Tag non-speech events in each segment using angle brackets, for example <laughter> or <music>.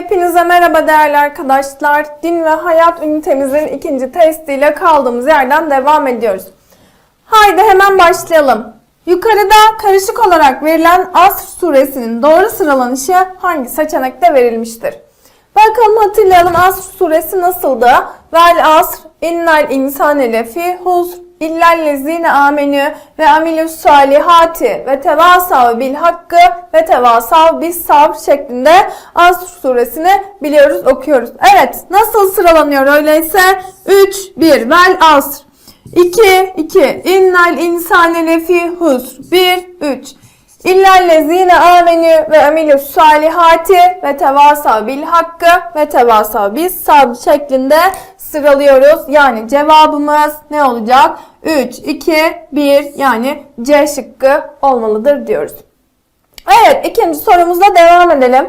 Hepinize merhaba değerli arkadaşlar. Din ve hayat ünitemizin ikinci testiyle kaldığımız yerden devam ediyoruz. Haydi hemen başlayalım. Yukarıda karışık olarak verilen Asr suresinin doğru sıralanışı hangi seçenekte verilmiştir? Bakalım hatırlayalım Asr suresi nasıldı? Vel asr innel insane lefi husr illellezine amenü ve amilus salihati ve tevasav bil hakkı ve tevasav bis sabr şeklinde Asr suresini biliyoruz okuyoruz. Evet nasıl sıralanıyor öyleyse? 3 1 vel asr. 2 2 innel insane lefi husr 1 3 İllellezine amenü ve amilus salihati ve tevasav bil hakkı ve tevasav bis sabr şeklinde sıralıyoruz. Yani cevabımız ne olacak? 3, 2, 1 yani C şıkkı olmalıdır diyoruz. Evet ikinci sorumuzla devam edelim.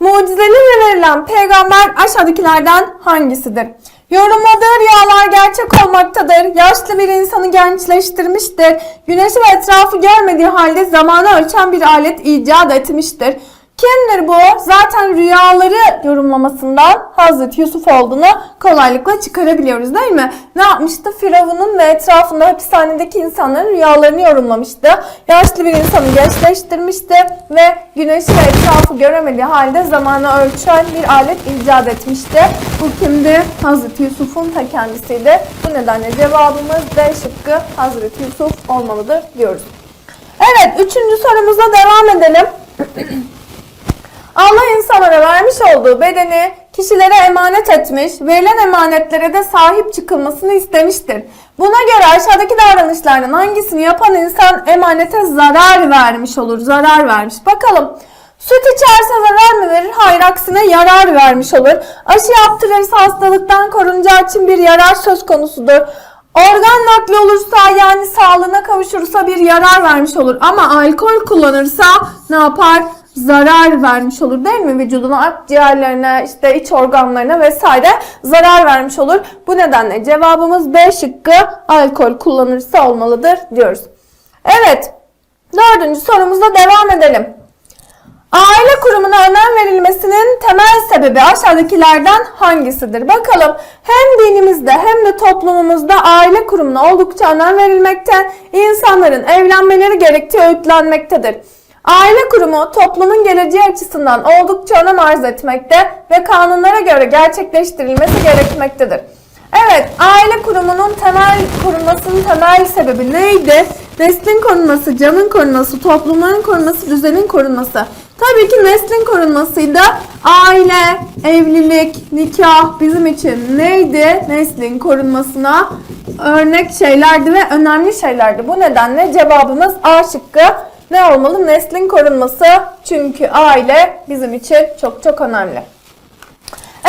Mucizelerle verilen peygamber aşağıdakilerden hangisidir? Yorumladığı rüyalar gerçek olmaktadır. Yaşlı bir insanı gençleştirmiştir. Güneşi ve etrafı görmediği halde zamanı ölçen bir alet icat etmiştir. Kimdir bu? Zaten rüyaları yorumlamasından Hazreti Yusuf olduğunu kolaylıkla çıkarabiliyoruz değil mi? Ne yapmıştı? Firavun'un ve etrafında hapishanedeki insanların rüyalarını yorumlamıştı. Yaşlı bir insanı gençleştirmişti ve güneşi ve etrafı göremediği halde zamanı ölçen bir alet icat etmişti. Bu kimdi? Hazreti Yusuf'un ta kendisiydi. Bu nedenle cevabımız D şıkkı Hazreti Yusuf olmalıdır diyoruz. Evet, üçüncü sorumuza devam edelim. <clears throat> Vermiş olduğu bedeni kişilere emanet etmiş, verilen emanetlere de sahip çıkılmasını istemiştir. Buna göre aşağıdaki davranışlardan hangisini yapan insan emanete zarar vermiş olur, zarar vermiş. Bakalım. Süt içerse zarar mı verir? Hayır aksine yarar vermiş olur. Aşı yaptırırsa hastalıktan korunacağı için bir yarar söz konusudur. Organ nakli olursa yani sağlığına kavuşursa bir yarar vermiş olur. Ama alkol kullanırsa ne yapar? Zarar vermiş olur değil mi? Vücuduna, akciğerlerine, işte iç organlarına vesaire zarar vermiş olur. Bu nedenle cevabımız B şıkkı alkol kullanırsa olmalıdır diyoruz. Evet, dördüncü sorumuzla devam edelim. Aile kurumuna önem verilmesinin temel sebebi aşağıdakilerden hangisidir? Bakalım hem dinimizde hem de toplumumuzda aile kurumuna oldukça önem verilmekte, insanların evlenmeleri gerektiği öğütlenmektedir. Aile kurumu toplumun geleceği açısından oldukça önem arz etmekte ve kanunlara göre gerçekleştirilmesi gerekmektedir. Evet, aile kurumunun temel kurulmasının temel sebebi neydi? Neslin korunması, canın korunması, toplumların korunması, düzenin korunması. Tabii ki neslin korunmasıydı. Aile, evlilik, nikah bizim için neydi? Neslin korunmasına örnek şeylerdi ve önemli şeylerdi. Bu nedenle cevabımız A şıkkı ne olmalı? Neslin korunması. Çünkü aile bizim için çok çok önemli.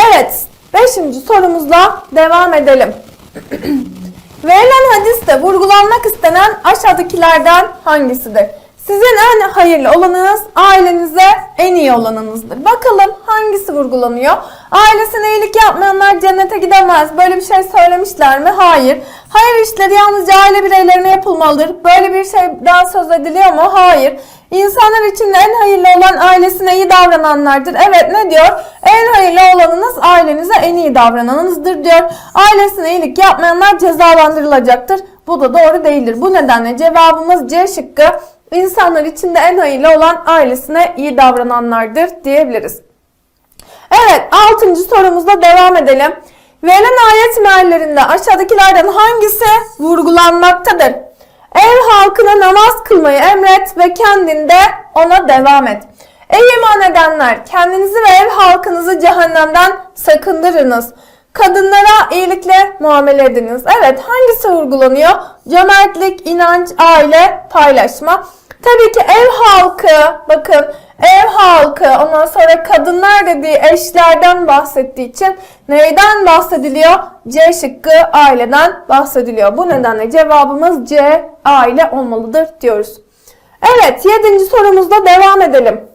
Evet, beşinci sorumuzla devam edelim. <clears throat> Verilen hadiste vurgulanmak istenen aşağıdakilerden hangisidir? Sizin en hayırlı olanınız ailenize en iyi olanınızdır. Bakalım hangisi vurgulanıyor? Ailesine iyilik yapmayanlar cennete gidemez. Böyle bir şey söylemişler mi? Hayır. Hayır işleri yalnızca aile bireylerine yapılmalıdır. Böyle bir şeyden söz ediliyor mu? Hayır. İnsanlar içinde en hayırlı olan ailesine iyi davrananlardır. Evet ne diyor? En hayırlı olanınız ailenize en iyi davrananınızdır diyor. Ailesine iyilik yapmayanlar cezalandırılacaktır. Bu da doğru değildir. Bu nedenle cevabımız C şıkkı. İnsanlar içinde en hayırlı olan ailesine iyi davrananlardır diyebiliriz. Evet, altıncı sorumuzla devam edelim. Verilen ayet meallerinde aşağıdakilerden hangisi vurgulanmaktadır? Ev halkına namaz kılmayı emret ve kendinde ona devam et. Ey iman edenler, kendinizi ve ev halkınızı cehennemden sakındırınız. Kadınlara iyilikle muamele ediniz. Evet, hangisi vurgulanıyor? Cömertlik, inanç, aile, paylaşma. Tabii ki ev halkı, bakın ev halkı, ondan sonra kadınlar dediği eşlerden bahsettiği için neyden bahsediliyor? C şıkkı aileden bahsediliyor. Bu nedenle cevabımız C aile olmalıdır diyoruz. Evet, yedinci sorumuzda devam edelim.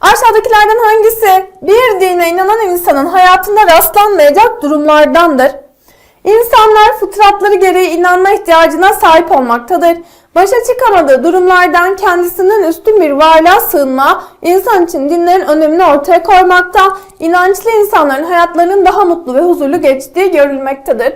Aşağıdakilerden hangisi bir dine inanan insanın hayatında rastlanmayacak durumlardandır? İnsanlar fıtratları gereği inanma ihtiyacına sahip olmaktadır. Başa çıkamadığı durumlardan kendisinden üstün bir varlığa sığınma, insan için dinlerin önemini ortaya koymakta, inançlı insanların hayatlarının daha mutlu ve huzurlu geçtiği görülmektedir.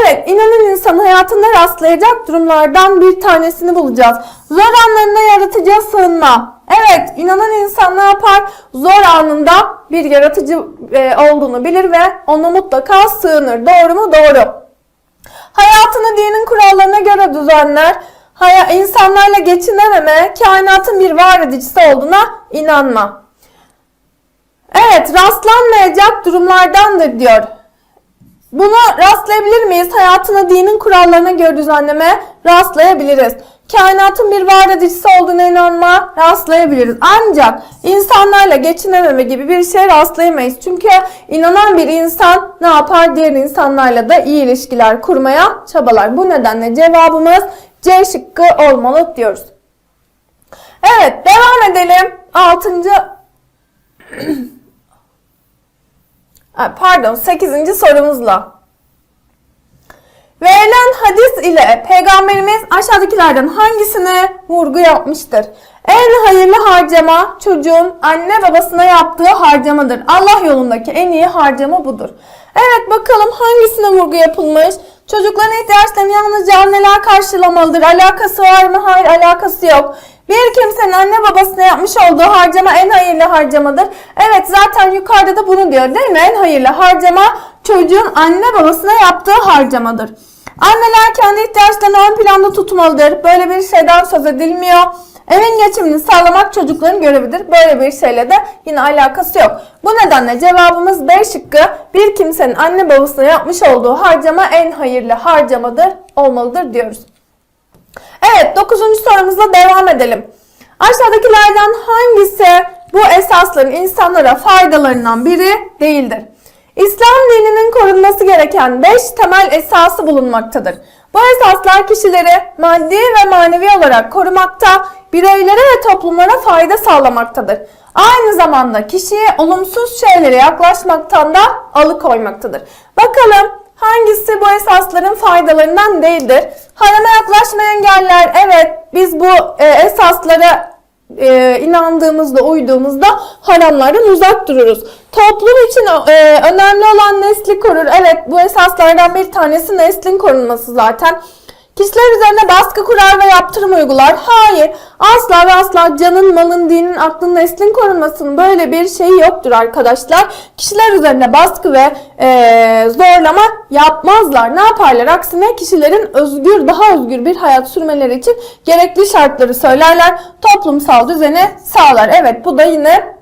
Evet, inanan insan hayatında rastlayacak durumlardan bir tanesini bulacağız. Zor anlarında yaratıcıya sığınma. Evet, inanan insan ne yapar? Zor anında bir yaratıcı e, olduğunu bilir ve ona mutlaka sığınır. Doğru mu? Doğru. Hayatını dinin kurallarına göre düzenler. Haya, insanlarla geçinememe, kainatın bir var edicisi olduğuna inanma. Evet, rastlanmayacak durumlardandır diyor. Bunu rastlayabilir miyiz? Hayatını dinin kurallarına göre düzenleme rastlayabiliriz. Kainatın bir var edicisi olduğuna inanma rastlayabiliriz. Ancak insanlarla geçinememe gibi bir şey rastlayamayız. Çünkü inanan bir insan ne yapar? Diğer insanlarla da iyi ilişkiler kurmaya çabalar. Bu nedenle cevabımız C şıkkı olmalı diyoruz. Evet devam edelim. Altıncı <clears throat> pardon 8. sorumuzla. Verilen hadis ile Peygamberimiz aşağıdakilerden hangisine vurgu yapmıştır? En hayırlı harcama çocuğun anne babasına yaptığı harcamadır. Allah yolundaki en iyi harcama budur. Evet bakalım hangisine vurgu yapılmış? Çocukların ihtiyaçlarını yalnızca anneler karşılamalıdır. Alakası var mı? Hayır alakası yok. Bir kimsenin anne babasına yapmış olduğu harcama en hayırlı harcamadır. Evet zaten yukarıda da bunu diyor değil mi? En hayırlı harcama çocuğun anne babasına yaptığı harcamadır. Anneler kendi ihtiyaçlarını ön planda tutmalıdır. Böyle bir şeyden söz edilmiyor. Evin geçimini sağlamak çocukların görevidir. Böyle bir şeyle de yine alakası yok. Bu nedenle cevabımız B şıkkı bir kimsenin anne babasına yapmış olduğu harcama en hayırlı harcamadır olmalıdır diyoruz. Evet 9. sorumuzla devam edelim. Aşağıdakilerden hangisi bu esasların insanlara faydalarından biri değildir? İslam dininin korunması gereken 5 temel esası bulunmaktadır. Bu esaslar kişileri maddi ve manevi olarak korumakta, bireylere ve toplumlara fayda sağlamaktadır. Aynı zamanda kişiye olumsuz şeylere yaklaşmaktan da alıkoymaktadır. Bakalım hangisi bu esasların faydalarından değildir? Harama yaklaşmayı engeller. Evet biz bu e, esaslara e, inandığımızda, uyduğumuzda haramlardan uzak dururuz. Toplum için e, önemli olan nesli korur. Evet bu esaslardan bir tanesi neslin korunması zaten. Kişiler üzerine baskı kurar ve yaptırım uygular. Hayır, asla ve asla canın, malın, dinin, aklın, neslin korunmasının böyle bir şeyi yoktur arkadaşlar. Kişiler üzerine baskı ve e, zorlama yapmazlar. Ne yaparlar? Aksine kişilerin özgür, daha özgür bir hayat sürmeleri için gerekli şartları söylerler. Toplumsal düzeni sağlar. Evet bu da yine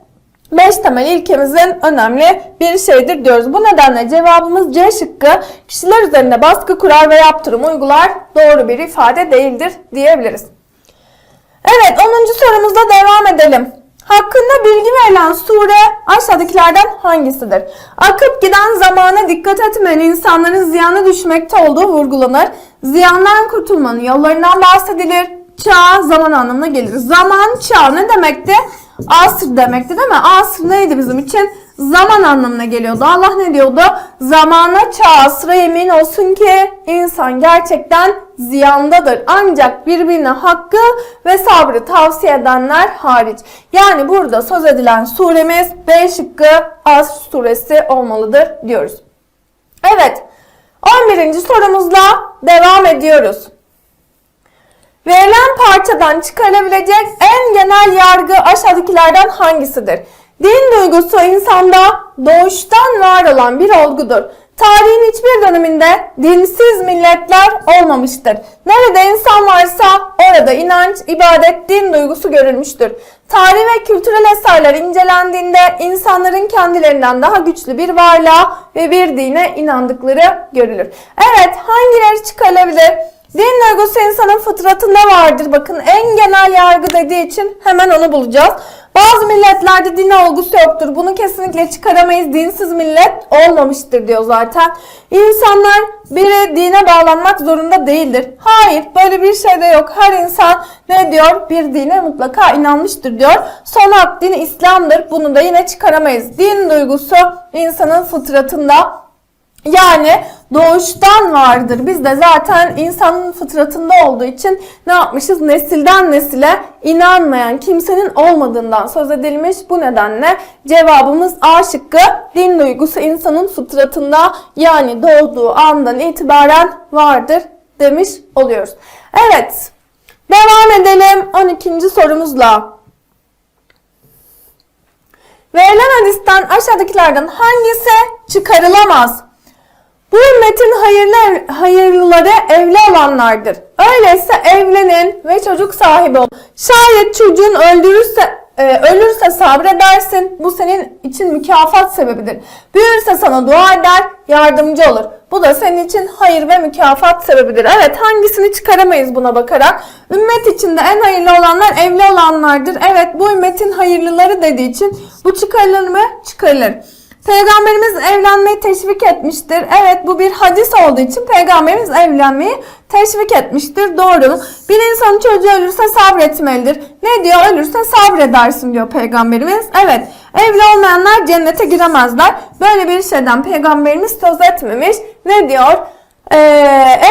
5 temel ilkemizin önemli bir şeydir diyoruz. Bu nedenle cevabımız C şıkkı kişiler üzerine baskı kurar ve yaptırım uygular doğru bir ifade değildir diyebiliriz. Evet 10. sorumuzla devam edelim. Hakkında bilgi verilen sure aşağıdakilerden hangisidir? Akıp giden zamana dikkat etmeyen insanların ziyana düşmekte olduğu vurgulanır. Ziyandan kurtulmanın yollarından bahsedilir. Çağ zaman anlamına gelir. Zaman çağ ne demekti? Asr demekti değil mi? Asr neydi bizim için? Zaman anlamına geliyordu. Allah ne diyordu? Zamana çağ asra yemin olsun ki insan gerçekten ziyandadır. Ancak birbirine hakkı ve sabrı tavsiye edenler hariç. Yani burada söz edilen suremiz B şıkkı Asr suresi olmalıdır diyoruz. Evet 11. sorumuzla devam ediyoruz. Verilen parçadan çıkarılabilecek en genel yargı aşağıdakilerden hangisidir? Din duygusu insanda doğuştan var olan bir olgudur. Tarihin hiçbir döneminde dinsiz milletler olmamıştır. Nerede insan varsa orada inanç, ibadet, din duygusu görülmüştür. Tarih ve kültürel eserler incelendiğinde insanların kendilerinden daha güçlü bir varlığa ve bir dine inandıkları görülür. Evet hangileri çıkarılabilir? Din duygusu insanın fıtratında vardır. Bakın en genel yargı dediği için hemen onu bulacağız. Bazı milletlerde din olgusu yoktur. Bunu kesinlikle çıkaramayız. Dinsiz millet olmamıştır diyor zaten. İnsanlar biri dine bağlanmak zorunda değildir. Hayır böyle bir şey de yok. Her insan ne diyor? Bir dine mutlaka inanmıştır diyor. Son hak dini İslam'dır. Bunu da yine çıkaramayız. Din duygusu insanın fıtratında yani doğuştan vardır. Biz de zaten insanın fıtratında olduğu için ne yapmışız? Nesilden nesile inanmayan kimsenin olmadığından söz edilmiş. Bu nedenle cevabımız A şıkkı. Din duygusu insanın fıtratında yani doğduğu andan itibaren vardır demiş oluyoruz. Evet. Devam edelim 12. sorumuzla. Verilen hadisten aşağıdakilerden hangisi çıkarılamaz? Bu ümmetin hayırlı, hayırlıları evli olanlardır. Öyleyse evlenin ve çocuk sahibi ol. Şayet çocuğun öldürürse, e, ölürse sabredersin. Bu senin için mükafat sebebidir. Büyürse sana dua eder, yardımcı olur. Bu da senin için hayır ve mükafat sebebidir. Evet hangisini çıkaramayız buna bakarak. Ümmet içinde en hayırlı olanlar evli olanlardır. Evet bu ümmetin hayırlıları dediği için bu çıkarılır mı? Çıkarılır. Peygamberimiz evlenmeyi teşvik etmiştir. Evet bu bir hadis olduğu için peygamberimiz evlenmeyi teşvik etmiştir. Doğru. Bir insanın çocuğu ölürse sabretmelidir. Ne diyor? Ölürse sabredersin diyor peygamberimiz. Evet. Evli olmayanlar cennete giremezler. Böyle bir şeyden peygamberimiz söz etmemiş. Ne diyor? Ee,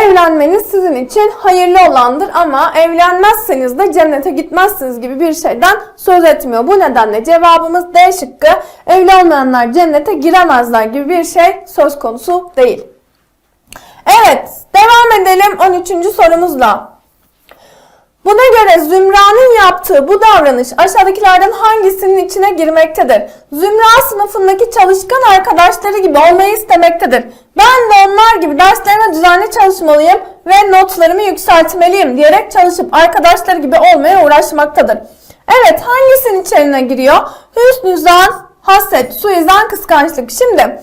evlenmeniz sizin için hayırlı olandır ama evlenmezseniz de cennete gitmezsiniz gibi bir şeyden söz etmiyor. Bu nedenle cevabımız D şıkkı evli olmayanlar cennete giremezler gibi bir şey söz konusu değil. Evet devam edelim 13. sorumuzla. Buna göre Zümra'nın yaptığı bu davranış aşağıdakilerden hangisinin içine girmektedir? Zümra sınıfındaki çalışkan arkadaşları gibi olmayı istemektedir. Ben de onlar gibi derslerine düzenli çalışmalıyım ve notlarımı yükseltmeliyim diyerek çalışıp arkadaşları gibi olmaya uğraşmaktadır. Evet hangisinin içine giriyor? Hüsnü zan, haset, suizan, kıskançlık. Şimdi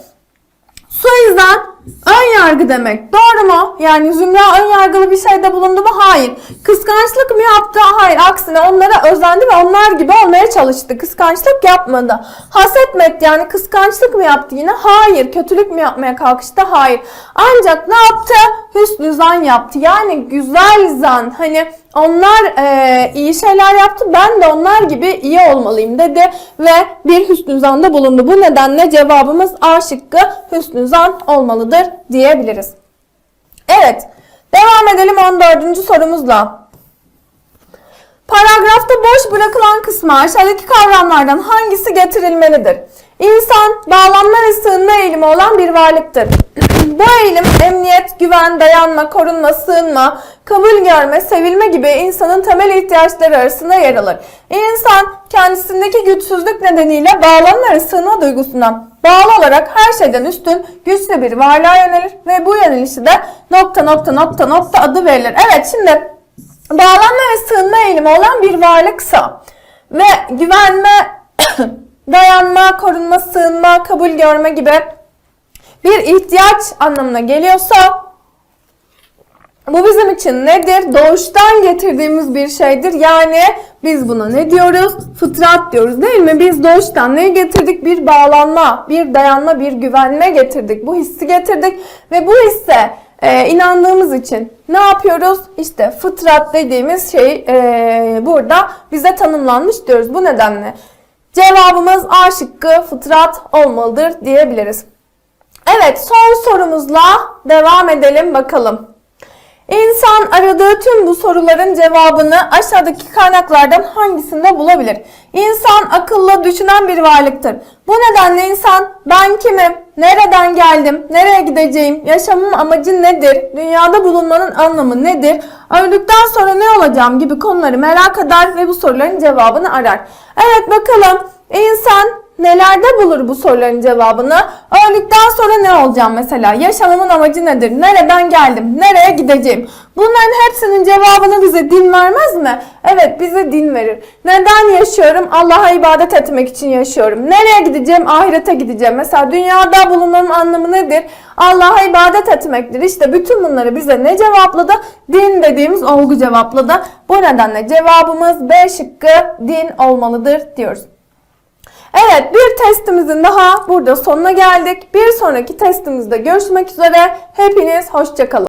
suizan ön yargı demek. Doğru mu? Yani Zümra ön yargılı bir şeyde bulundu mu? Hayır. Kıskançlık mı yaptı? Hayır. Aksine onlara özendi ve onlar gibi olmaya çalıştı. Kıskançlık yapmadı. Haset mi etti? Yani kıskançlık mı yaptı yine? Hayır. Kötülük mü yapmaya kalkıştı? Hayır. Ancak ne yaptı? Hüsnü zan yaptı. Yani güzel zan. Hani onlar e, iyi şeyler yaptı. Ben de onlar gibi iyi olmalıyım dedi ve bir hüsnü zanda bulundu. Bu nedenle cevabımız A şıkkı hüsnü zan olmalıdır diyebiliriz. Evet. Devam edelim 14. sorumuzla. Paragrafta boş bırakılan kısma aşağıdaki kavramlardan hangisi getirilmelidir? İnsan bağlanma ve sığınma eğilimi olan bir varlıktır. <clears throat> Bu eğilim emniyet, güven, dayanma, korunma, sığınma, kabul görme, sevilme gibi insanın temel ihtiyaçları arasında yer alır. İnsan kendisindeki güçsüzlük nedeniyle bağlanma ve sığınma duygusuna bağlı olarak her şeyden üstün güçlü bir varlığa yönelir ve bu yönelişi de nokta nokta nokta nokta adı verilir. Evet şimdi bağlanma ve sığınma eğilimi olan bir varlıksa ve güvenme, <clears throat> dayanma, korunma, sığınma, kabul görme gibi bir ihtiyaç anlamına geliyorsa bu bizim için nedir? Doğuştan getirdiğimiz bir şeydir. Yani biz buna ne diyoruz? Fıtrat diyoruz değil mi? Biz doğuştan ne getirdik? Bir bağlanma, bir dayanma, bir güvenme getirdik. Bu hissi getirdik ve bu hisse e, inandığımız için ne yapıyoruz? İşte fıtrat dediğimiz şey e, burada bize tanımlanmış diyoruz. Bu nedenle cevabımız A şıkkı fıtrat olmalıdır diyebiliriz. Evet son sorumuzla devam edelim bakalım. İnsan aradığı tüm bu soruların cevabını aşağıdaki kaynaklardan hangisinde bulabilir? İnsan akılla düşünen bir varlıktır. Bu nedenle insan ben kimim, nereden geldim, nereye gideceğim, yaşamın amacı nedir, dünyada bulunmanın anlamı nedir, öldükten sonra ne olacağım gibi konuları merak eder ve bu soruların cevabını arar. Evet bakalım. İnsan nelerde bulur bu soruların cevabını? Öldükten sonra ne olacağım mesela? Yaşamımın amacı nedir? Nereden geldim? Nereye gideceğim? Bunların hepsinin cevabını bize din vermez mi? Evet bize din verir. Neden yaşıyorum? Allah'a ibadet etmek için yaşıyorum. Nereye gideceğim? Ahirete gideceğim. Mesela dünyada bulunmamın anlamı nedir? Allah'a ibadet etmektir. İşte bütün bunları bize ne cevapladı? Din dediğimiz olgu cevapladı. Bu nedenle cevabımız B şıkkı din olmalıdır diyoruz. Evet bir testimizin daha burada sonuna geldik. Bir sonraki testimizde görüşmek üzere. Hepiniz hoşçakalın.